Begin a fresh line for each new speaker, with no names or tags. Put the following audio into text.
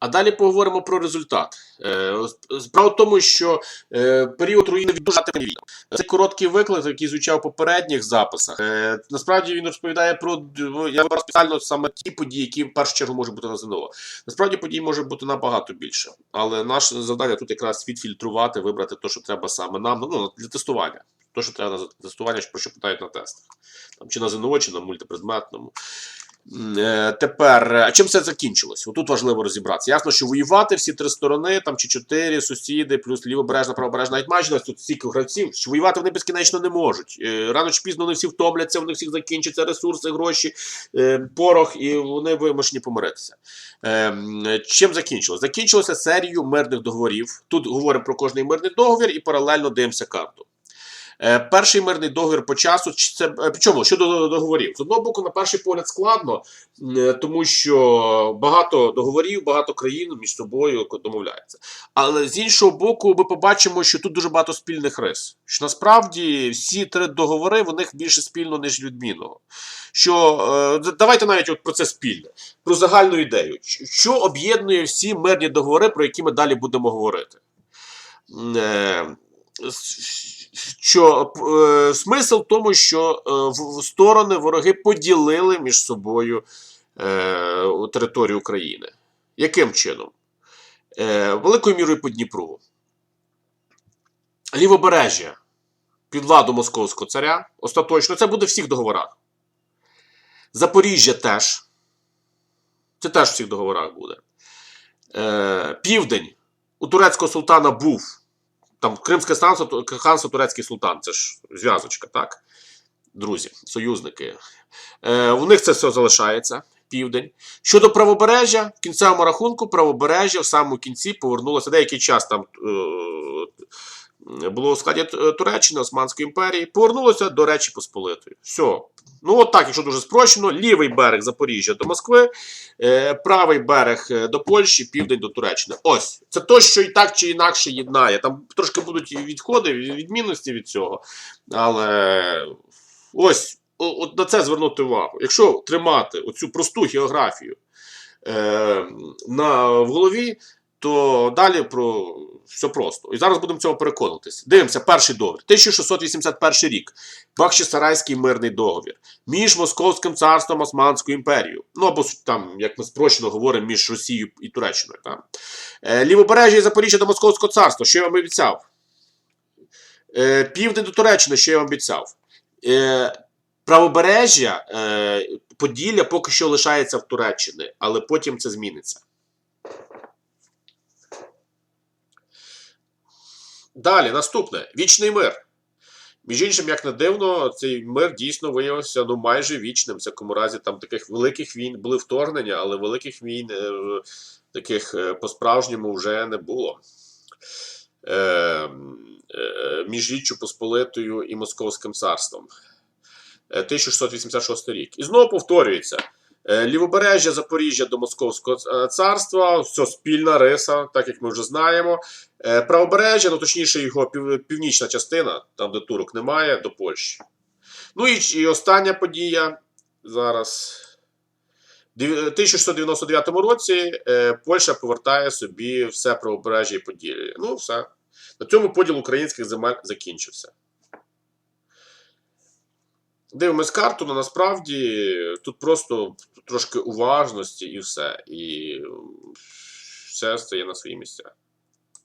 А далі поговоримо про результат. Е, Справа в тому, що е, період руїни відбувся війна. Це короткий виклик, який звучав в попередніх записах. Е, Насправді він розповідає про ну, я вибрав спеціально саме ті події, які в першу чергу можуть бути на ЗНО. Насправді подій може бути набагато більше. Але наше завдання тут якраз відфільтрувати, вибрати те, що треба саме нам ну, для тестування. Те, що треба на тестування, про що питають на тестах. Там, чи на ЗНО, чи на мультипредметному. Е, Тепер, а чим все закінчилось? Отут важливо розібратися. Ясно, що воювати всі три сторони, там чи чотири сусіди, плюс лівобережна, правобережна, навіть майже тут стільки гравців, що воювати вони безкінечно не можуть. Е, Рано чи пізно вони всі втомляться, вони всіх закінчаться ресурси, гроші, е, порох, і вони вимушені помиритися. Е, Чим закінчилось? Закінчилося серією мирних договорів. Тут говоримо про кожний мирний договір і паралельно дивимося карту. Е, Перший мирний договір по часу. Це е, чому щодо договорів? З одного боку, на перший погляд, складно, е, тому що багато договорів, багато країн між собою домовляються. Але з іншого боку, ми побачимо, що тут дуже багато спільних рис. Що насправді всі три договори в них більше спільно, ніж відмінного. Що давайте навіть от про це спільне, про загальну ідею. Що об'єднує всі мирні договори, про які ми далі будемо говорити? Що е, смисл в тому, що е, в сторони вороги поділили між собою е, територію України. Яким чином? Е, великою мірою по Дніпру. Лівобережжя під владу московського царя. Остаточно, це буде в всіх договорах. Запоріжжя теж. Це теж в всіх договорах буде. Е, Південь у турецького султана був там Кримське станство, ханство турецький султан, це ж зв'язочка, так? Друзі, союзники. Е, у них це все залишається. Південь. Щодо правобережжя, в кінцевому рахунку, правобережжя в самому кінці повернулося деякий час там е, було у складі Туреччини, Османської імперії, повернулося до Речі Посполитої. Все. Ну, от так, якщо дуже спрощено, лівий берег Запоріжжя до Москви, е, правий берег е, до Польщі, південь до Туреччини. Ось. Це то, що і так чи інакше єднає. Там трошки будуть відходи, відмінності від цього. Але ось от на це звернути увагу. Якщо тримати оцю просту географію е, на, в голові, то далі про все просто. І зараз будемо в цьому переконуватися. Дивимося, перший договір. 1681 рік. Бахчисарайський мирний договір між Московським царством Османською імперією. Ну або там, як ми спрощено говоримо, між Росією і Туреччиною. Там. Е, Лівобережжя і Запоріжжя до Московського царства, що я вам обіцяв. Е, Південь до Туреччини, що я вам обіцяв. Е, Правобережжя Поділля поки що лишається в Туреччині, але потім це зміниться. Далі, наступне вічний мир. Між іншим, як не дивно, цей мир дійсно виявився ну, майже вічним. В всякому разі, там таких великих війн були вторгнення, але великих війн е, таких е, по-справжньому вже не було. Е, е, між Річчю Посполитою і Московським царством. Е, 1686 рік. І знову повторюється. Е, Лівобережжя Запоріжжя до Московського е, царства, все спільна риса, так як ми вже знаємо. Е, Правобережжя, ну точніше, його пів- північна частина, там де турок немає, до Польщі. Ну і, і остання подія зараз. Дев- 1699 році Польща повертає собі все правобережжя і Поділля. Ну, все. На цьому поділ українських земель закінчився. Дивимось карту, але насправді тут просто трошки уважності і все. І все стає на свої місця.